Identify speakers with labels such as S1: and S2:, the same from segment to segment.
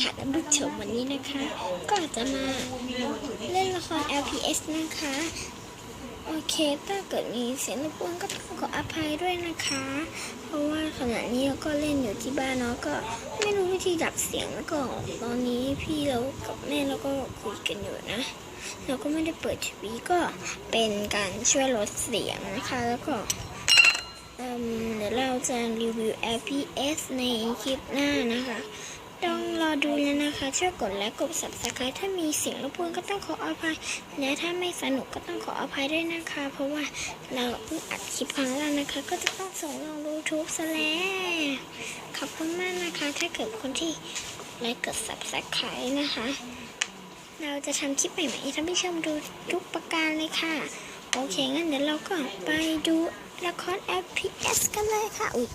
S1: ค่ะท่านผู้ชมวันนี้นะคะ ก็จะมาเล่นละคร LPS นะคะ โอเคถ้าเกิดมีเสียงรบกวนก็ต้องขออภัยด้วยนะคะ เพราะว่าขณะนี้เราก็เล่นอยู่ที่บ้านเนาะก็ไม่รู้วิธีดับเสียงแล้วก็ตอนนี้พี่เรากับแม่เราก็คุยกันอยู่นะเราก็ไม่ได้เปิดทีวีก็เป็นการช่วยลดเสียงนะคะ แล้วก็เอิ่มเดี๋ยวเราจะรีวิว LPS ในคลิปหน้านะคะ ต้องรอดูแล้วนะคะ ช่วยกดและกด subscribe ถ้ามีเสียงรบกวนก็ต้องขออภัย และถ้าไม่สนุกก็ต้องขออภัยด้วยนะคะ เพราะว่าเราเพิ่งอัดคลิปครั้งแรกนะคะ ก็จะต้องส่งลง YouTube ซะแล้วขอบคุณมากนะคะ ถ้าเกิดคนที่และกด subscribe นะคะ เราจะทำคลิปใหม่ๆให้ท่านผู้ชมดูทุกประการเลยค่ะ โอเคงั้นเดี๋ยวเราก็ไปดูละคร FPS กันเลยค่ะอุ๊ย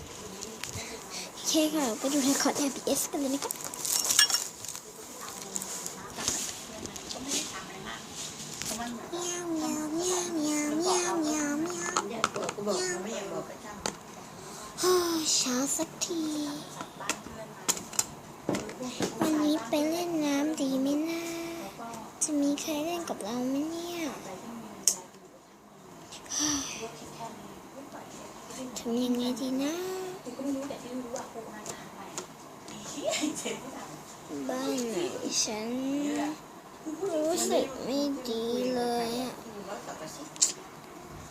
S1: เคค่ะ ไปดูเรคคอร์ด ABS กันเลยนะคะเช้าสักที วันนี้ไปเล่นน้ำดีไหมนะ จะมีใครเล่นกับเราไหมเนี่ยทำยังไงดีนะ บ้านไหนฉันรู้สึกไม่ดีเลยอะ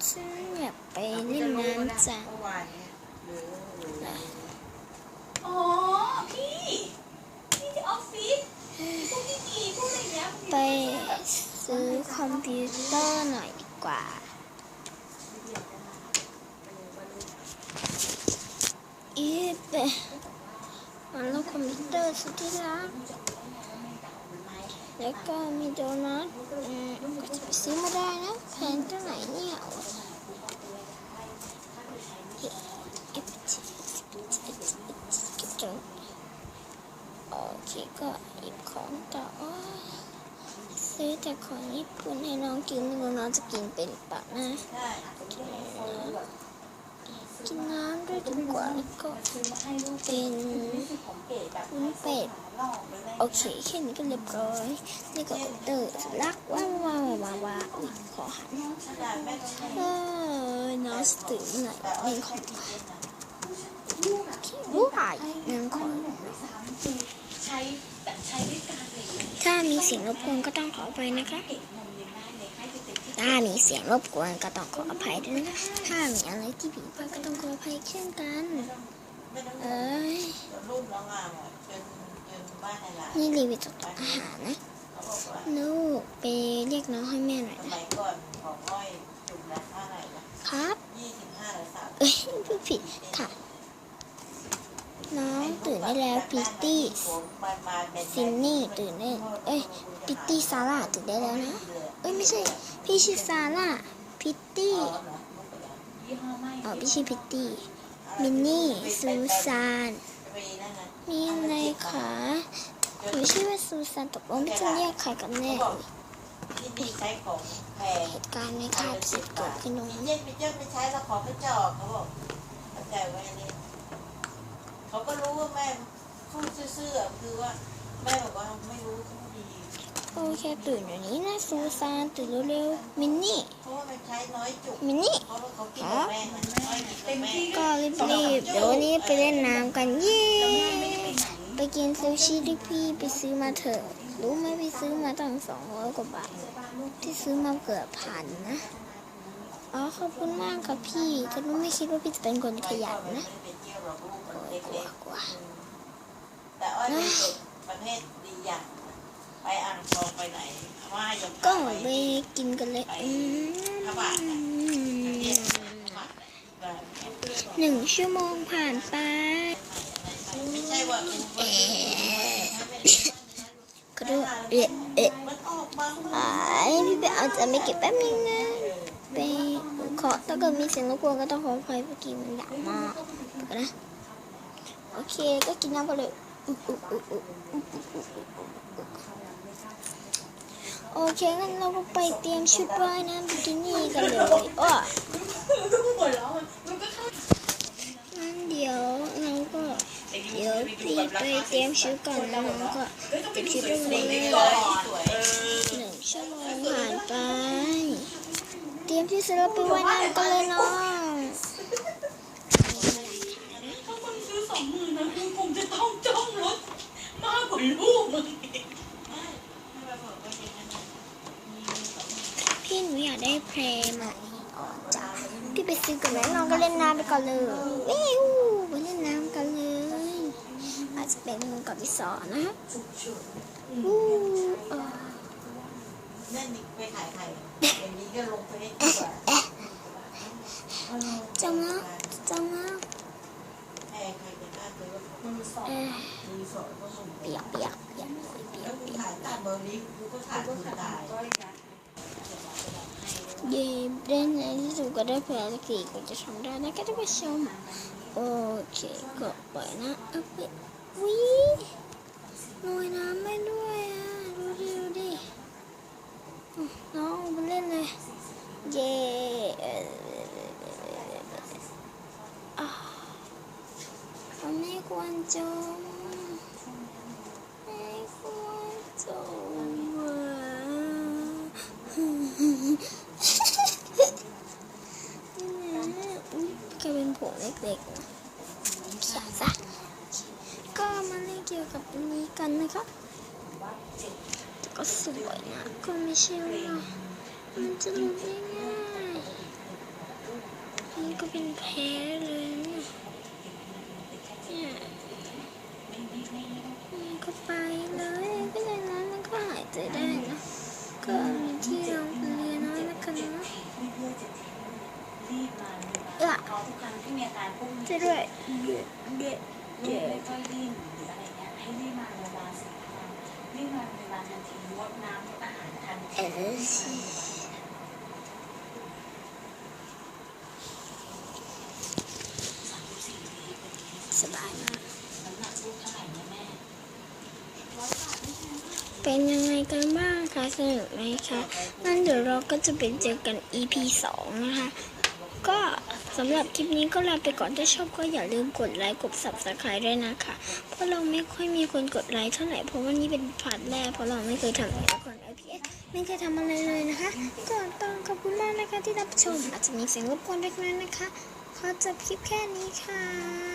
S1: ฉันอยากไปเล่นน้ำจัง
S2: อ๋อ พี่ พี่ที่ออฟฟิศพวกพี่กีพวกอะไรเงี้ย
S1: ไปซื้อคอมพิวเตอร์หน่อยดีกว่าอีเปมันแล้ว คอมพิวเตอร์สุดที่รักแล้วก็มีโดนัทก็จะไปซื้อมาได้นะแพงเท่าไหร่เนี่ยเอ๊ะเอ๊ะจนโอเคก็หยิบของต่อซื้อแต่ของญี่ปุ่นให้น้องกินไม่รู้น้องจะกินเป็นหรือเปล่านะกินน้ำกินน้ำ ด้วยดีกว่าแล้วก็เป็นวุ้นเป็ดโอเคแค่นี้ก็เรียบร้อย นี่ก็เตอร์รักว้าวว้าวว้าวว้าวขอหันเออน้องสตื่นหน่อยเล่ของวู้หายนั่งของ
S2: ใช้แบบใช้ด้วยกันเลย
S1: ถ้ามีเสียงรบกวนก็ต้องขออภัยนะคะ ถ้ามีเสียงรบกวนก็ต้องขออภัยด้วยนะ ถ้ามีอะไรที่ผิดพลาดก็ต้องขออภัยเช่นกัน เอ้ย
S3: นี่รี
S1: วิวจากอาหารนะลูกไปเรียกน้องให้แม่หน่อยนะ
S3: ครับ
S1: เอ้ยพูดผิดค่ะ น้องตื่นได้แล้วพิตตี้
S3: มันมาเน
S1: ซินนี่ตื่นได้ เอ้ยพิตตี้ซาร่าตื่นได้แล้วนะ เอ้ยไม่ใช่ พี่ชื่อซาร่าพิตตี้
S2: ยี่ห้อไม่
S1: อ๋อพี่ชื่อพิตตี้มินนี่ซูซาน
S3: ไปนั่นนะ
S1: มีอะไรคะหนูชื่อว่าซูซานตกลงพี่จะเรียกใครกันแน่
S3: ที่นี่ใช้ของแพง
S1: เหตุการณ์ในคาบคิดเกิดขึ้นตรงนั้น
S3: เย็นไปเจอไม่ใช้แล้วของกระจอกเขาบอกเข้าใจไว้อันนี้เขาก็รู้ว่าแม่พูดซื่อๆคือว่าแม่บอกว่าไม่รู้เขาดี
S1: โอเคตื่นอยู่นี้นะซูซานตื่นเร็วๆมินนี่
S3: เพราะว่ามันใช้น้อยจุก
S1: มินนี่
S3: เพราะว่าเขากินกับแม่มันน้อยกินกับแม่
S1: ก็รีบๆเดี๋ยววันนี้ไปเล่นน้ำกันเย้ไปกินซูชิที่พี่ไปซื้อมาเถอะรู้ไหมพี่ซื้อมาตั้งสองร้อยกว่าบาทพี่ซื้อมาเกือบพันนะอ๋อขอบคุณมากค่ะพี่แต่หนูไม่คิดว่าพี่จะเป็นคนขยันนะ
S3: ไปเที่ยวหรอกลูกมัน
S1: โอ้ย
S3: เล็
S1: กลัว
S3: ก
S1: กลัว
S3: ๆแต่อ้อยเป็นเด็กประเภทดีอย่าง ไปอ่างทองไปไหนว่ายัง
S1: ก็ไปกินกันเลยอืมหนึ่งชั่วโมงผ่านไป
S3: ไม่ใช่ว่า
S1: เอ๊ะกระโดดเอ๊ะเอ๊ะ
S3: มันออกมา
S1: อ่าพี่ไปเอาจะไม่เก็บแป๊บนึงนะไปขอถ้าเกิดมีเสียงรบกวนก็ต้องขออภัยเมื่อกี้มันดังมากเดี๋ยวก่อนนะโอเคก็กินน้ำกันเลย โอเคงั้นเราก็ไปเตรียมชุดว่ายน้ำบิกินี่กันเลยอ้อ
S2: หัวเราะมันก็เข้า
S1: งั้นเดี๋ยวเราก็เดี๋ยวพี่ไปเตรียมชุดก่อนแล้วน้องก็เตรียมชุดด้วยวันนี้
S3: ก่อนสวย
S1: หนึ่งชั่วโมงผ่านไป เตรียมที่สำหรับไปว่ายน้ำกันเลยน้อง
S2: ถ้ามึงซื้อสองหมื่นนะมึงคงจะต้องจ้องรถมากกว่าลูกมึงอีก
S1: พี่หนูอยากได้เพลงอะอ๋อจ้ะพี่ไปซื้อกันไหมน้องก็เล่นน้ำไปก่อนเลยวิวไปเล่นน้ำกันเลย อาจจะเป็นก่อนที่สอนนะฮะอู้เออ
S3: นั่นไปขายใครอย่างนี้ก็ลงไปให้ดีกว่า
S1: จำนะจำนะ
S3: จะกล้าซื้อ
S2: มือสอง
S1: เออ
S3: มือสองก็มึง
S1: เปียกเปียกเปียกหน่อยเปียก
S3: วกู
S1: เปียก
S3: ขายตามเบอร์นี้กูก็ขาดทุนตาย
S2: ก็อีกนะ
S1: เย่เล่นในที่สุดก็ได้แผลสักทีก็จะทำได้นะก็ได้ไปชมโอเคก็ปล่อยนะเอาไปวิลอยน้ำไม่ด้วยอะดูดิดูดิอืมน้องไปเล่นเลยเย่เอ่ออะมันไม่ควรจมไม่ควรจมอะ กลาย เป็นผงเล็กๆนะเขียนซะก็มาเล่นเกี่ยวกับนนี้กันนะคะแต่ก็สวยนะก็ไม่ใช่ว่ามันจะรู้ได้ง่ายนี่ก็เป็นแพ้เลยเนี่ยนี่ก็ไป การ
S2: พวกนี้
S1: จะด้วยเด็ดเด็ดเด็
S2: กไม่
S1: ด
S2: ค่อยดิ้นหรืออะไรเงี้ยให้รีบมาโรงพยาบาลสิคะรีบมาโรงพยาบาลทันทีงดน้ำงดอาหารทันที
S1: ส
S2: บา
S1: ยมาก
S2: เป็
S1: นยังไงกันบ้างคะสนุกไหมคะงั้นเดี๋ยวเราก็จะไปเจอกัน EP 2 นะคะ ก็ สำหรับคลิปนี้ก็ลาไปก่อนถ้าชอบก็อย่าลืมกดไลค์กด subscribe ด้วยนะคะ เพราะเราไม่ค่อยมีคนกดไลค์เท่าไหร่เพราะว่านี่เป็นพาร์ทแรกเพราะเราไม่เคยทำอะคร LPS ไม่เคยทำอะไรเลยนะคะก่อนต้องขอบคุณมากนะคะที่รับชม อาจจะมีเสียงรบกวนเล็กน้อยนะคะขอจบคลิปแค่นี้ค่ะ